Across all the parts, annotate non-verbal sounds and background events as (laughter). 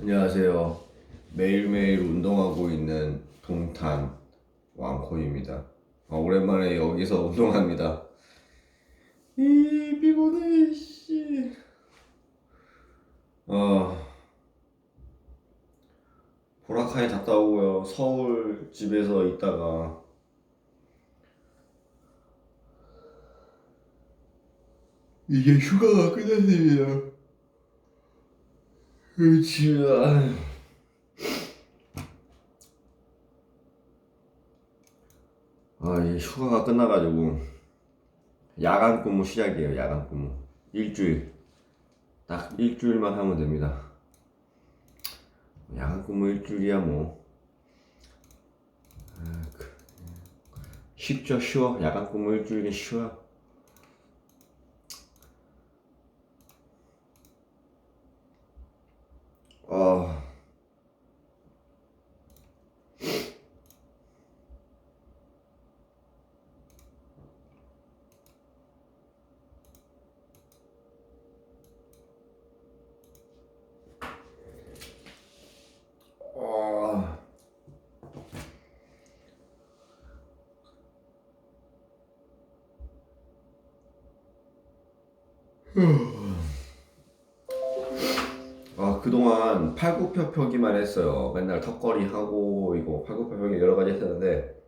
안녕하세요. 매일매일 운동하고 있는 동탄 왕코입니다. 아, 오랜만에 여기서 (laughs) 운동합니다. 이 피곤해 씨. 아 보라카이 갔다 오고요. 서울 집에서 있다가 이제 휴가가 끝났습니다. 그렇지. 아, 이 휴가가 끝나가지고 야간 근무 시작이에요. 야간 근무 일주일 딱 일주일만 하면 됩니다. 야간 근무 일주일이야 뭐 아, 그, 쉽죠 쉬워 야간 근무 일주일이 쉬워. 아. 아. 아, 그동안 팔굽혀펴기만 했어요. 맨날 턱걸이 하고, 이거 팔굽혀펴기 여러 가지 했었는데,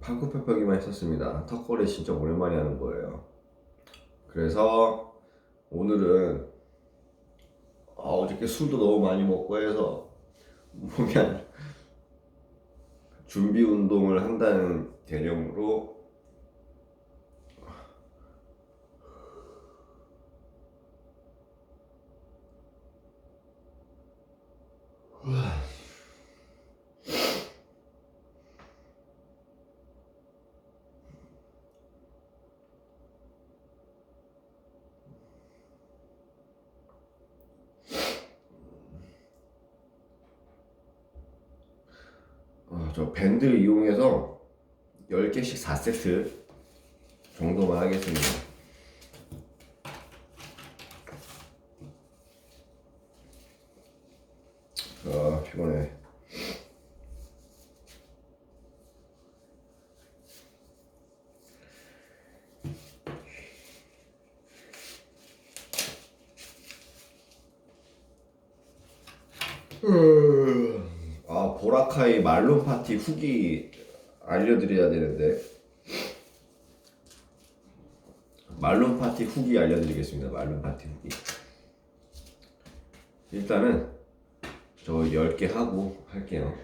팔굽혀펴기만 했었습니다. 턱걸이 진짜 오랜만에 하는 거예요. 그래서 오늘은 아, 어저께 술도 너무 많이 먹고 해서 몸이 안 준비 운동을 한다는 개념으로 어, 저 밴드 이용해서 10개씩 4세트 정도만 하겠습니다. 아, 피곤해. 아, 말론 파티 후기 알려드려야 되는데. 말론 파티 후기 알려드리겠습니다. 말론 파티 후기. 일단은 저 10개 하고 할게요.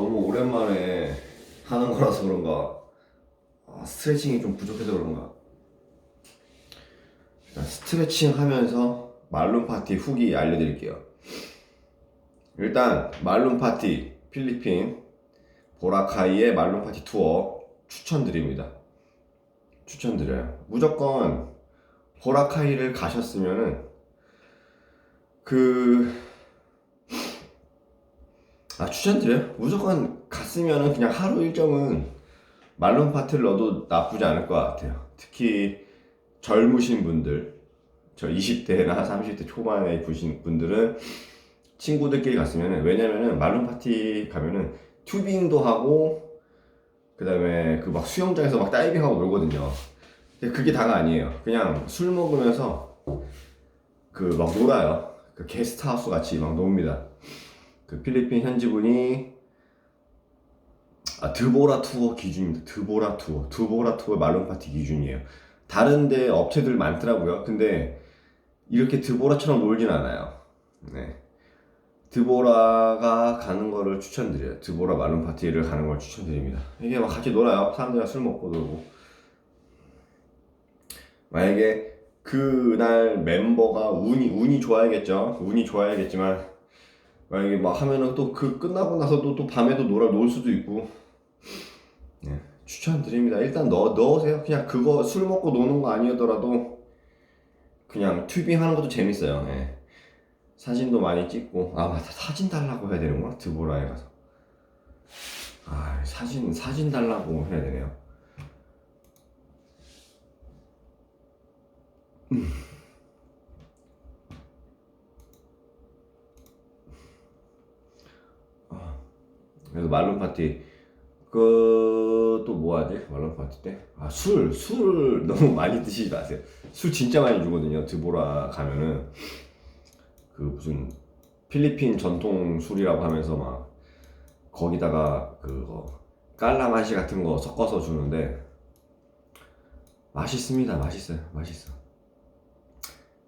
너무 오랜만에 하는 거라서 그런가. 아, 스트레칭이 좀 부족해서 그런가. 일단 스트레칭 하면서 말룸 파티 후기 알려드릴게요. 일단 말룸 파티 필리핀 보라카이의 말룸 파티 투어 추천드립니다. 추천드려요. 무조건 보라카이를 가셨으면은 그 아, 추천드려요. 무조건 갔으면은 그냥 하루 일정은 말론 파티를 넣어도 나쁘지 않을 것 같아요. 특히 젊으신 분들, 저 20대나 30대 초반에 부신 분들은 친구들끼리 갔으면은 왜냐면은 말론 파티 가면은 튜빙도 하고 그다음에 그 막 수영장에서 막 다이빙하고 놀거든요. 근데 그게 다가 아니에요. 그냥 술 먹으면서 그 막 놀아요. 그 게스트하우스 같이 막 놉니다. 그 필리핀 현지분이 아 드보라 투어 기준입니다. 드보라 투어, 드보라 투어 말론 파티 기준이에요. 다른데 업체들 많더라고요. 근데 이렇게 드보라처럼 놀진 않아요. 네. 드보라가 가는 거를 추천드려요. 드보라 말론 파티를 가는 걸 추천드립니다. 이게 막 같이 놀아요. 사람들이랑 술 먹고 놀고. 만약에 그날 멤버가 운이 운이 좋아야겠죠. 운이 좋아야겠지만 만약에 막 하면은 또 그 끝나고 나서도 또 밤에도 놀아 놀 수도 있고. 네, 추천드립니다. 일단 넣어 넣으세요. 그냥 그거 술 먹고 노는 거 아니더라도 그냥 튜빙 하는 것도 재밌어요. 네. 사진도 많이 찍고 아 맞다 사진 달라고 해야 되는구나 드보라에 가서 아 사진 사진 달라고 해야 되네요. 아, 그래서 말론 파티 그 또 뭐 하지 말론 파티 때? 아 술 술 너무 많이 드시지 마세요. 술 진짜 많이 주거든요. 드보라 가면은 그 무슨 필리핀 전통 술이라고 하면서 막 거기다가 그거 깔라마시 같은 거 섞어서 주는데 맛있습니다. 맛있어요. 맛있어.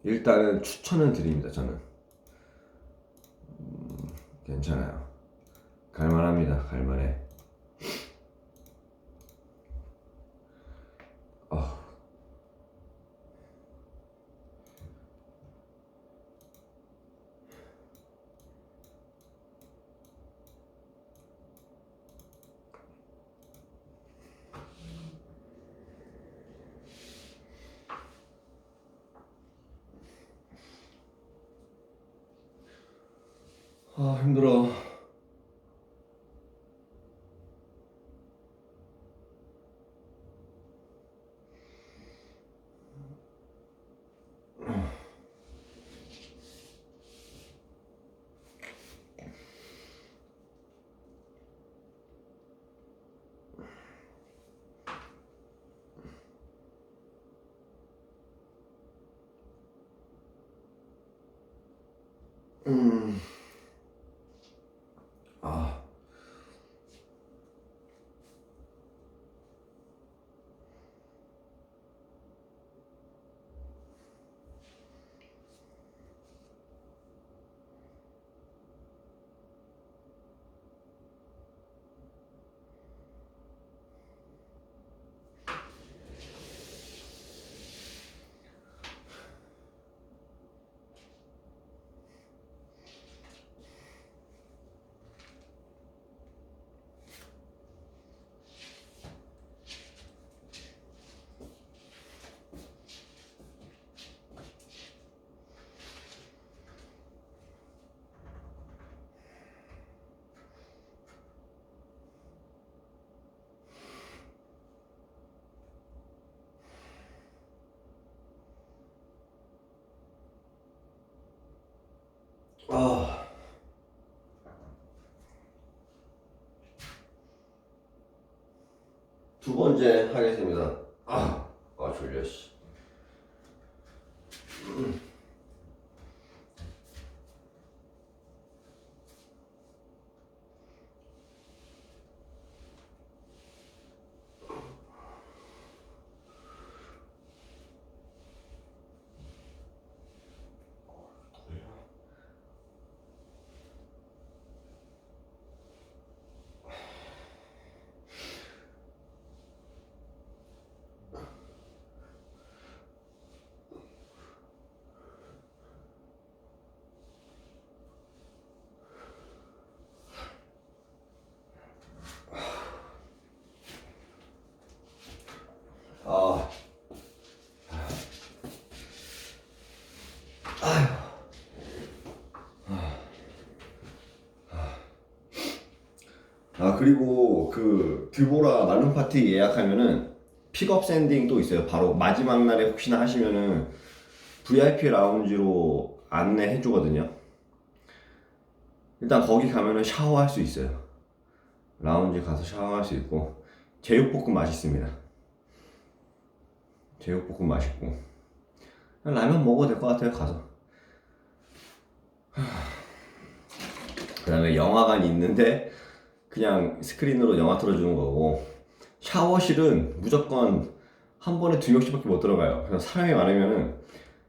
일단은 추천은 드립니다. 저는 음, 괜찮아요. 갈만합니다. 갈만해. 어. 아 힘들어. 음. 아. 두 번째 하겠습니다. 아, 아 졸려 씨. 아 그리고 그 드보라 날룸 파티 예약하면은 픽업 샌딩 또 있어요. 바로 마지막 날에 혹시나 하시면은 VIP 라운지로 안내해 주거든요. 일단 거기 가면은 샤워할 수 있어요. 라운지 가서 샤워할 수 있고 제육볶음 맛있습니다. 제육볶음 맛있고 라면 먹어도 될 것 같아요 가서. 그 다음에 영화관이 있는데 그냥 스크린으로 영화 틀어주는 거고 샤워실은 무조건 한 번에 두 명씩밖에 못 들어가요. 그래서 사람이 많으면은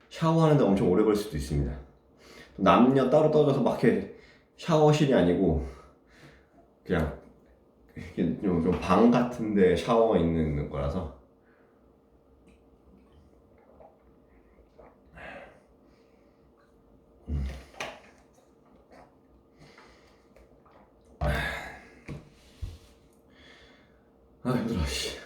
샤워하는데 엄청 오래 걸릴 수도 있습니다. 남녀 따로 떨어져서 막 이렇게 샤워실이 아니고 그냥 좀 방 같은데 샤워가 있는 거라서 아 힘들어 씨.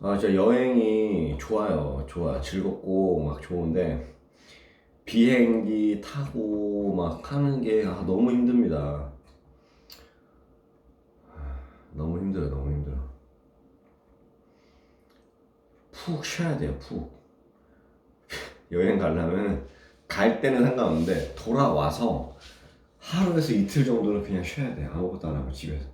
아 진짜 여행이 좋아요. 좋아. 즐겁고 막 좋은데 비행기 타고 막 하는 게 아, 너무 힘듭니다 아, 너무 힘들어 너무 힘들어 푹 쉬어야 돼요 푹. (laughs) 여행 가려면 갈 때는 상관없는데 돌아와서 하루에서 이틀 정도는 그냥 쉬어야 돼 아무것도 안 하고 집에서.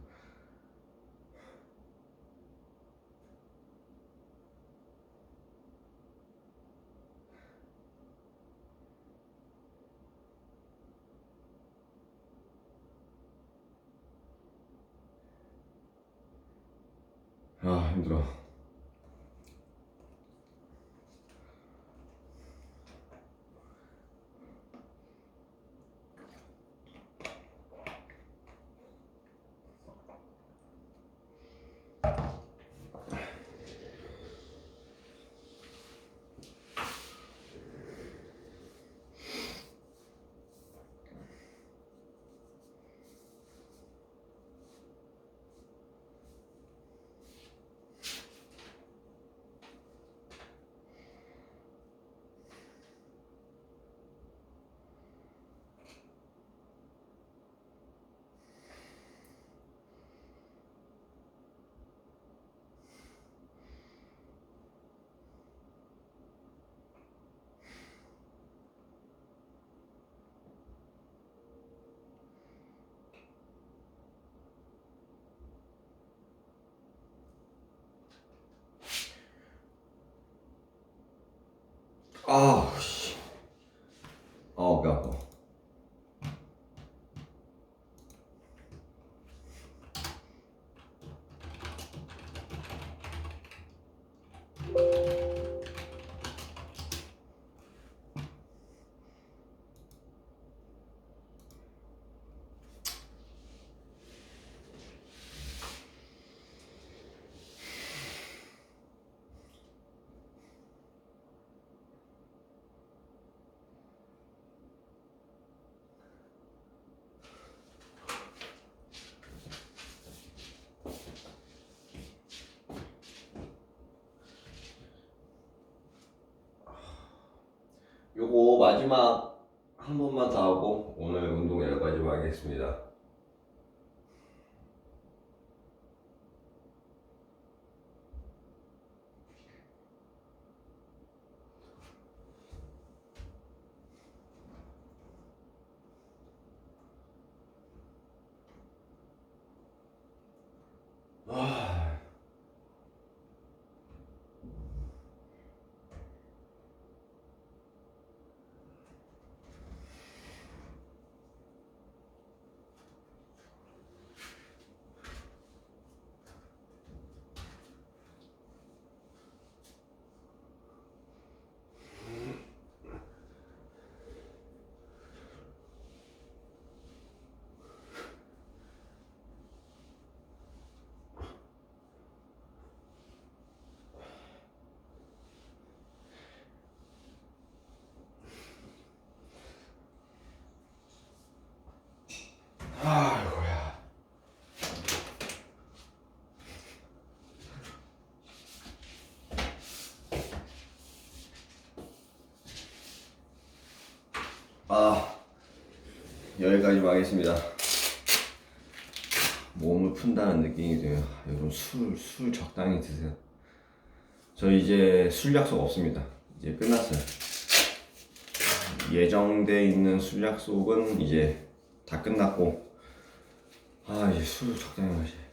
아 힘들어 아우 씨 아우 배 아파 요거 마지막 한 번만 더 하고 오늘 운동 여기까지 하겠습니다 아 아 여기까지만 하겠습니다. 몸을 푼다는 느낌이 돼요. 여러분 술, 술 적당히 드세요. 저 이제 술 약속 없습니다. 이제 끝났어요. 예정돼 있는 술 약속은 이제 다 끝났고 아 이제 술 적당히 마시.